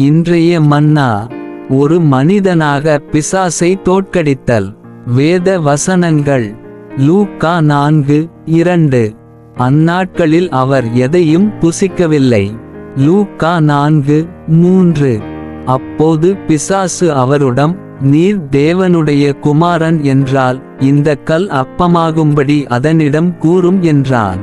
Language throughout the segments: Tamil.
இன்றைய மன்னா ஒரு மனிதனாக பிசாசை தோற்கடித்தல். வேத வசனங்கள். லூக்கா நான்கு இரண்டு. அந்நாட்களில் அவர் எதையும் புசிக்கவில்லை. லூக்கா நான்கு மூன்று. அப்போது பிசாசு அவருடம் நீர் தேவனுடைய குமாரன் என்றால் இந்த கல் அப்பமாகும்படி அதனிடம் கூறும் என்றான்.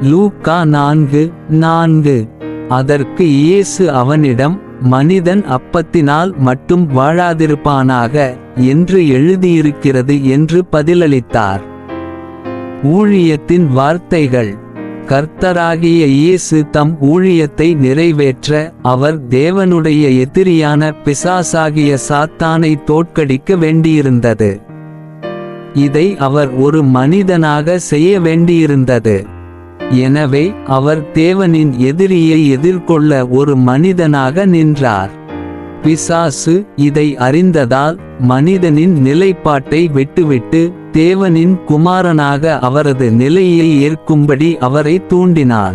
லூக்கா நான்கு நான்கு. அதற்கு இயேசு அவனிடம் மனிதன் அப்பத்தினால் மட்டும் வாழாதிருப்பானாக என்று எழுதியிருக்கிறது என்று பதிலளித்தார். ஊழியத்தின் வார்த்தைகள். கர்த்தராகிய இயேசு தம் ஊழியத்தை நிறைவேற்ற அவர் தேவனுடைய எதிரியான பிசாசாகிய சாத்தானை தோற்கடிக்க வேண்டியிருந்தது. இதை அவர் ஒரு மனிதனாக செய்ய வேண்டியிருந்தது. எனவே அவர் தேவனின் எதிரியை எதிர்கொள்ள ஒரு மனிதனாக நின்றார். பிசாசு இதை அறிந்ததால் மனிதனின் நிலைப்பாட்டை விட்டுவிட்டு தேவனின் குமாரனாக அவரது நிலையை ஏற்கும்படி அவரை தூண்டினான்.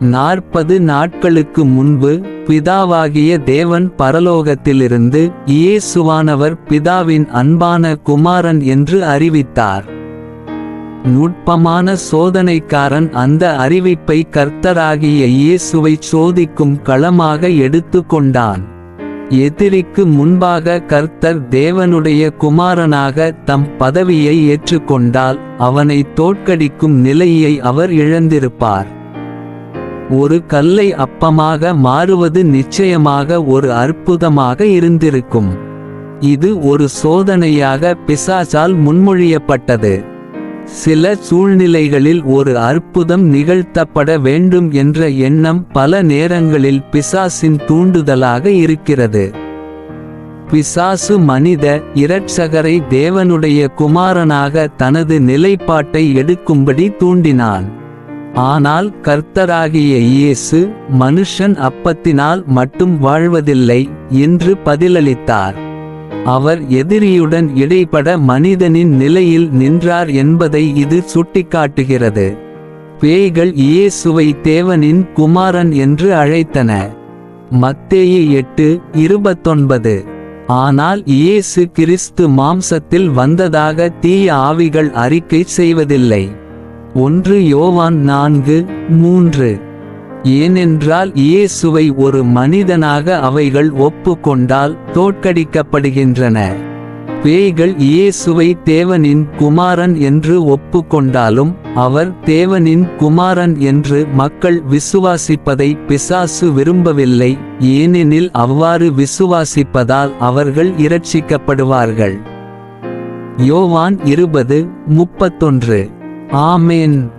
நாற்பது நாட்களுக்கு முன்பு பிதாவாகிய தேவன் பரலோகத்திலிருந்து இயேசுவானவர் பிதாவின் அன்பான குமாரன் என்று அறிவித்தார். நுட்பமான சோதனைக்காரன் அந்த அறிவிப்பை கர்த்தராகிய இயேசுவை சோதிக்கும் களமாக எடுத்து கொண்டான் எதிரிக்கு முன்பாக கர்த்தர் தேவனுடைய குமாரனாக தம் பதவியை ஏற்றுக்கொண்டால் அவனை தோற்கடிக்கும் நிலையை அவர் இழந்திருப்பார். ஒரு கல்லை அப்பமாக மாறுவது நிச்சயமாக ஒரு அற்புதமாக இருந்திருக்கும். இது ஒரு சோதனையாக பிசாசால் முன்மொழியப்பட்டது. சில சூழ்நிலைகளில் ஒரு அற்புதம் நிகழ்த்தப்பட வேண்டும் என்ற எண்ணம் பல நேரங்களில் பிசாசின் தூண்டுதலாக இருக்கிறது. பிசாசு மனித இரட்சகரை தேவனுடைய குமாரனாக தனது நிலைப்பாட்டை எடுக்கும்படி தூண்டினான். ஆனால் கர்த்தராகிய இயேசு மனுஷன் அப்பத்தினால் மட்டும் வாழ்வதில்லை என்று பதிலளித்தார். அவர் எதிரியுடன் இடைப்பட மனிதனின் நிலையில் நின்றார் என்பதை இது சுட்டிக்காட்டுகிறது. பேய்கள் இயேசுவை தேவனின் குமாரன் என்று அழைத்தன. மத்தேயு எட்டு இருபத்தொன்பது. ஆனால் இயேசு கிறிஸ்து மாம்சத்தில் வந்ததாக தீய ஆவிகள் அறிக்கை செய்வதில்லை. ஒன்று யோவான் நான்கு மூன்று. ஏனென்றால் இயேசுவை ஒரு மனிதனாக அவைகள் ஒப்புக்கொண்டால் தோற்கடிக்கப்படுகின்றன. பேய்கள் இயேசுவை தேவனின் குமாரன் என்று ஒப்புக்கொண்டாலும் அவர் தேவனின் குமாரன் என்று மக்கள் விசுவாசிப்பதை பிசாசு விரும்பவில்லை ஏனெனில் அவ்வாறு விசுவாசிப்பதால் அவர்கள் இரட்சிக்கப்படுவார்கள். யோவான் இருபது முப்பத்தொன்று. ஆமேன்.